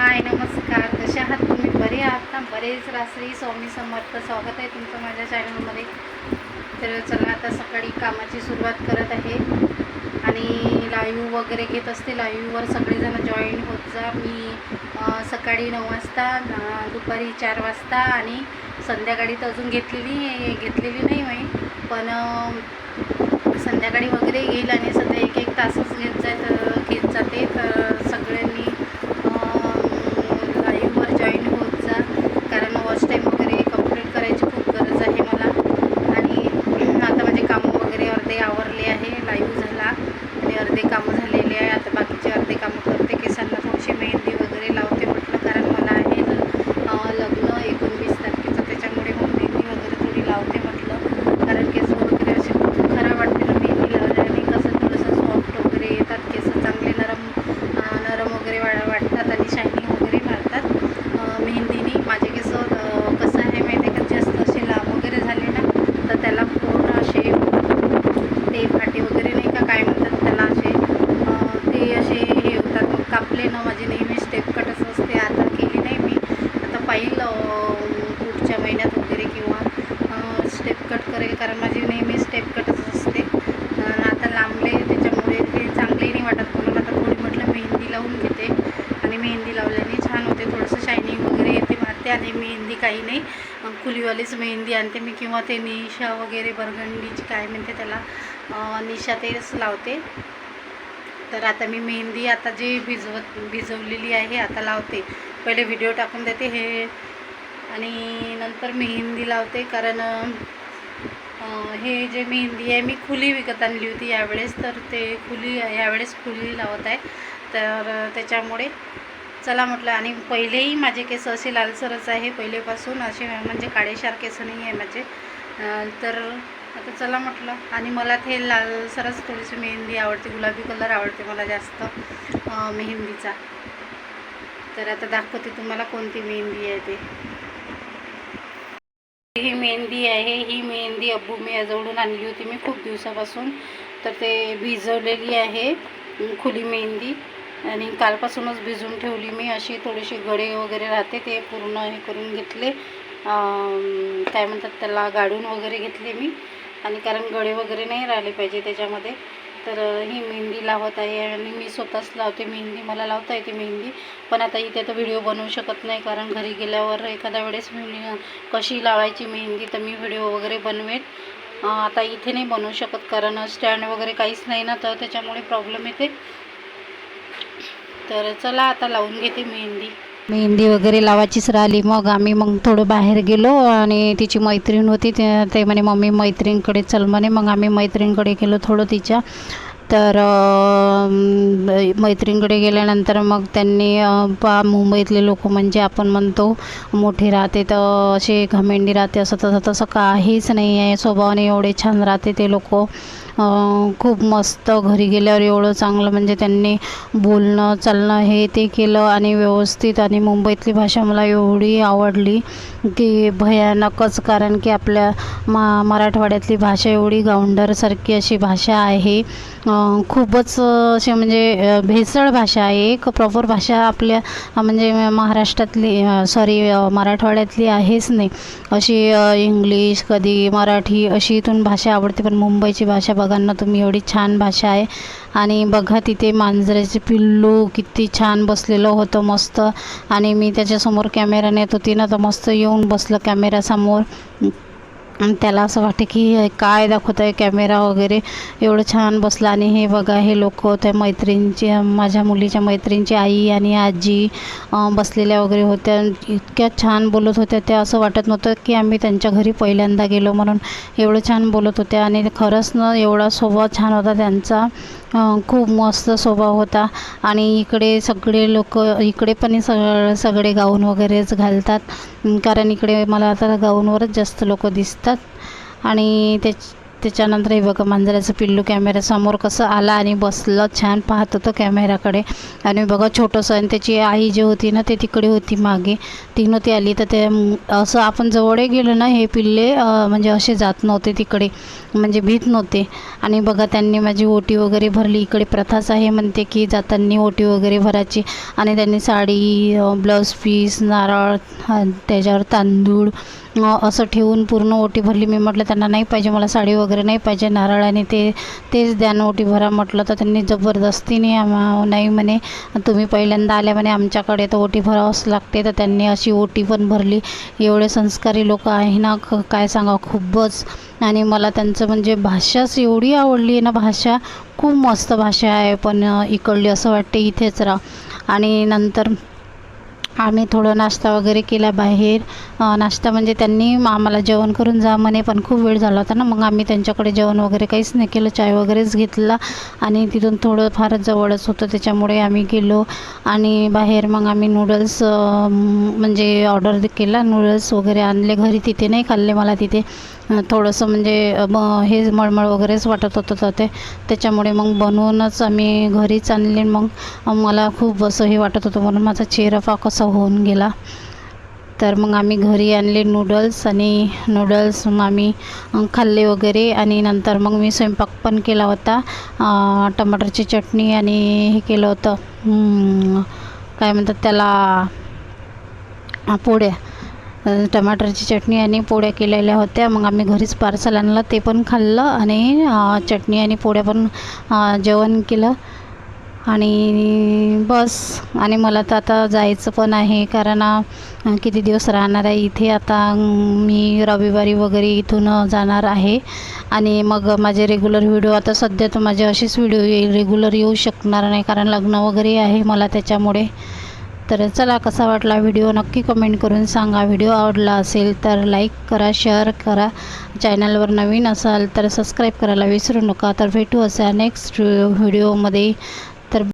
हाय नमस्कार. कशा आहात तुम्ही? बरे आहात ना? बरेच रात्री स्वामी समर्थ स्वागत आहे तुमचं माझ्या चॅनलमध्ये तर चला आता सकाळी कामाची सुरुवात करत आहे. आणि लाईव्ह वगैरे घेत असते. लाईव्हवर सगळेजण जॉईन होत जा. मी सकाळी नऊ वाजता दुपारी चार वाजता आणि संध्याकाळी तर अजून घेतलेली घेतलेली नाही मी. पण संध्याकाळी वगैरे येईल आणि सध्या एक एक तासच घेत जायचं घेत जाते तर सगळ्यांनी लाईव्हवर जॉईन होत जा कारण वॉच टाईम वगैरे कंप्लीट करायची खूप गरज आहे मला आणि आता माझे कामं वगैरे अर्धे आवरले आहे लाईव्ह झाला. आणि अर्धे कामं झालेले आहे. आता बाकीचे अर्धे कामं करते. केसांना थोडीशी मेहंदी वगैरे लावते म्हटलं कारण मला आहे लग्न एकोणवीस तारखेचं. त्याच्यामुळे मग मेहंदी वगैरे थोडी लावते म्हटलं. कारण केस वगैरे असे खूप खराब वाटते ना मेहंदी लावल्याने कसं थोडंसं सॉफ्ट वगैरे येतात केस चांगले नरम अं, नरम वगैरे वा वाटतात आणि शायनिंग वगैरे मारतात अं, मेहंदीने माझे केस अं, कसं आहे माहिती आहे का जास्त असे लांब वगैरे झाले ना तर त्याला पूर्ण असे ते फाटे वगैरे नाही का काय म्हणतात त्याला असे अं, ते असे हे होतात मग कापले ना माझी नेहमी स्टेप कटच असते आता केली नाही मी आता पाहिलं पुढच्या महिन्यात वगैरे किंवा स्टेप कट करेल. कारण माझी नेहमी स्टेप कटच असते. आता लांबले त्याच्यामुळे ते चांगले नाही वाटत म्हणून आता थोडी म्हटलं मेहंदी लावून घेते. आणि मेहंदी लावल्याने छान होते. थोडंसं शायनिंग वगैरे येते. मारते आणि मेहंदी काही नाही. कुलीवालीच मेहंदी आणते मी. किंवा ते निशा वगैरे बरगंडीची काय म्हणते त्याला निशा तेच लावते. तर आता मी मेहंदी आता जी भिजवत भिजवलेली आहे आता लावते. पहिले व्हिडिओ टाकून देते हे. आणि नंतर मेहंदी लावते कारण हे जे मेहंदी आहे मी खुली विकत आणली होती यावेळेस. तर ते खुली यावेळेस खुली लावत आहे. तर त्याच्यामुळे चला म्हटलं आणि पहिलेही माझे केस असे लालसरच आहे. पहिलेपासून असे म्हणजे काळेशार केस नाही आहे माझे. तर आता चला म्हटलं. आणि मला ते लालसरच थोडीशी मेहंदी आवडते गुलाबी कलर आवडते मला जास्त मेहंदीचा. तर आता दाखवते तुम्हाला कोणती मेहंदी आहे ते. ही मेहंदी आहे ही मेहंदी अब्बू मी याजवळून आणली होती मी खूप दिवसापासून. तर ते भिजवलेली आहे खुली मेहंदी. आणि कालपासूनच भिजवून ठेवली मी. अशी थोडीशी गडे वगैरे राहते ते पूर्ण हे करून घेतले. काय म्हणतात त्याला गाडून वगैरे घेतले मी. आणि कारण गळे वगैरे नाही राहिले पाहिजे त्याच्यामध्ये. तर ही मेहंदी लावत आहे आणि मी स्वतःच लावते मेहंदी. मला लावता येते मेहंदी. पण आता इथे तर व्हिडिओ बनवू शकत नाही. कारण घरी गेल्यावर एखाद्या वेळेस मी कशी लावायची मेहंदी तर मी व्हिडिओ वगैरे बनवेन. आता इथे नाही बनवू शकत. कारण स्टँड वगैरे काहीच नाही ना तर त्याच्यामुळे प्रॉब्लेम येते. तर चला आता लावून घेते मेहंदी. मेहंदी वगैरे लावायचीच राहिली. मग आम्ही मग थोडं बाहेर गेलो आणि तिची मैत्रीण होती. ते ते म्हणे मम्मी मैत्रीणकडे चल म्हणे. मग आम्ही मैत्रीणकडे गेलो थोडं तिच्या. तर मैत्रीणकडे गेल्यानंतर मग त्यांनी पा मुंबईतले लोक म्हणजे आपण म्हणतो मोठे राहते तर असे घमेंडी राहते. असं तसं तसं काहीच नाही आहे. स्वभावाने एवढे छान राहते ते लोक. खूप मस्त घरी गेल्यावर एवढं चांगलं म्हणजे त्यांनी बोलणं चालणं हे ते केलं आणि व्यवस्थित आणि मुंबईतली भाषा मला एवढी आवडली की भयानकच. कारण की आपल्या मा मराठवाड्यातली भाषा एवढी गावंडरसारखी अशी भाषा आहे. खूपच अशी म्हणजे भेसळ भाषा आहे. एक प्रॉपर भाषा आपल्या म्हणजे महाराष्ट्रातली सॉरी मराठवाड्यातली आहेच नाही. अशी इंग्लिश कधी मराठी अशी इथून भाषा आवडते पण मुंबईची भाषा बघा ना तुम्ही एवढी छान भाषा आहे. आणि बघा तिथे मांजराचे पिल्लू किती छान बसलेलं होतं मस्त. आणि मी त्याच्यासमोर कॅमेरा नेत होती ना तर मस्त येऊन बसलं कॅमेऱ्यासमोर त्याला असं वाटते की काय दाखवत आहे कॅमेरा वगैरे एवढं छान बसलं. आणि हे बघा हे लोक त्या मैत्रिणीची माझ्या मुलीच्या मैत्रिणीची आई आणि आजी बसलेल्या वगैरे होत्या. इतक्या छान बोलत होत्या. त्या असं वाटत नव्हतं की आम्ही त्यांच्या घरी पहिल्यांदा गेलो म्हणून एवढं छान बोलत होत्या. आणि खरंच ना एवढा स्वभाव छान होता त्यांचा. खूप मस्त स्वभाव होता. आणि इकडे सगळे लोक इकडे पण सग सगळे गाऊन वगैरेच घालतात. कारण इकडे मला आता गाऊनवरच जास्त लोक दिसतात. आणि त्याच त्याच्यानंतर हे बघा मांजराचं पिल्लू कॅमेऱ्यासमोर कसं आला आणि बसलं छान पाहत होतं कॅमेऱ्याकडे आणि बघा छोटंसं आणि त्याची आई जी होती ना ते तिकडे होती मागे. ती नव्हती आली तर ते असं आपण जवळ गेलो ना हे पिल्ले म्हणजे असे जात नव्हते तिकडे म्हणजे भीत नव्हते. आणि बघा त्यांनी माझी ओटी वगैरे भरली. इकडे प्रथाच आहे म्हणते की जाताना ओटी वगैरे भरायची. आणि त्यांनी साडी ब्लाऊज पीस नारळ त्याच्यावर तांदूळ असं ठेवून पूर्ण ओटी भरली. मी म्हटलं त्यांना नाही पाहिजे मला साडी वगैरे वगैरे नाही पाहिजे. नारळ आणि ते तेच द्या. ना ओटी भरा म्हटलं तर त्यांनी जबरदस्तीने आम्हा नाही म्हणे. तुम्ही पहिल्यांदा आल्या म्हणे. आमच्याकडे तर ओटी भरावंच लागते. तर त्यांनी अशी ओटी पण भरली. एवढे संस्कारी लोक आहे ना. क- काय सांगा खूपच. आणि मला त्यांचं म्हणजे भाषाच एवढी आवडली आहे ना. भाषा खूप मस्त भाषा आहे. पण इकडली असं वाटते इथेच राहा. आणि नंतर आम्ही थोडं नाश्ता वगैरे केला बाहेर. नाश्ता म्हणजे त्यांनी आम्हाला जेवण करून जा म्हणे पण खूप वेळ झाला होता ना. मग आम्ही त्यांच्याकडे जेवण वगैरे काहीच नाही केलं. चाय वगैरेच घेतला आणि तिथून थोडं फारच जवळच होतं त्याच्यामुळे आम्ही गेलो. आणि बाहेर मग आम्ही नूडल्स म्हणजे ऑर्डर केला. नूडल्स वगैरे आणले. घरी तिथे नाही खाल्ले मला तिथे. थोडंसं म्हणजे मग हे मळमळ वगैरेच वाटत होतं तर ते. त्याच्यामुळे मग बनवूनच आम्ही घरीच आणले मग मला खूप असं हे वाटत होतं. म्हणून माझा चेहरा पा कसा होऊन गेला. तर मग आम्ही घरी आणले नूडल्स आणि नूडल्स मग आम्ही खाल्ले वगैरे. आणि नंतर मग मी स्वयंपाक पण केला होता. टमाटरची चटणी आणि हे केलं होतं. काय म्हणतात त्याला पोळ्या. टमाटरची चटणी आणि पोळ्या केलेल्या होत्या. मग आम्ही घरीच पार्सल आणलं ते पण खाल्लं आणि चटणी आणि पोळ्या पण जेवण केलं. आणि बस आणि मला तर आता जायचं पण आहे कारण किती दिवस राहणार आहे इथे. आता मी रविवारी वगैरे इथून जाणार आहे. आणि मग माझे रेग्युलर व्हिडिओ आता सध्या तर माझे असेच व्हिडिओ येईल रेग्युलर येऊ शकणार नाही कारण लग्न वगैरे आहे मला त्याच्यामुळे. तर चला कसा वाटला व्हिडिओ नक्की कमेंट करून सांगा. व्हिडिओ आवडला असेल तर लाईक करा शेअर करा. चॅनलवर नवीन असाल तर सबस्क्राईब करायला विसरू नका. तर भेटू असा नेक्स्ट व्हिडिओमध्ये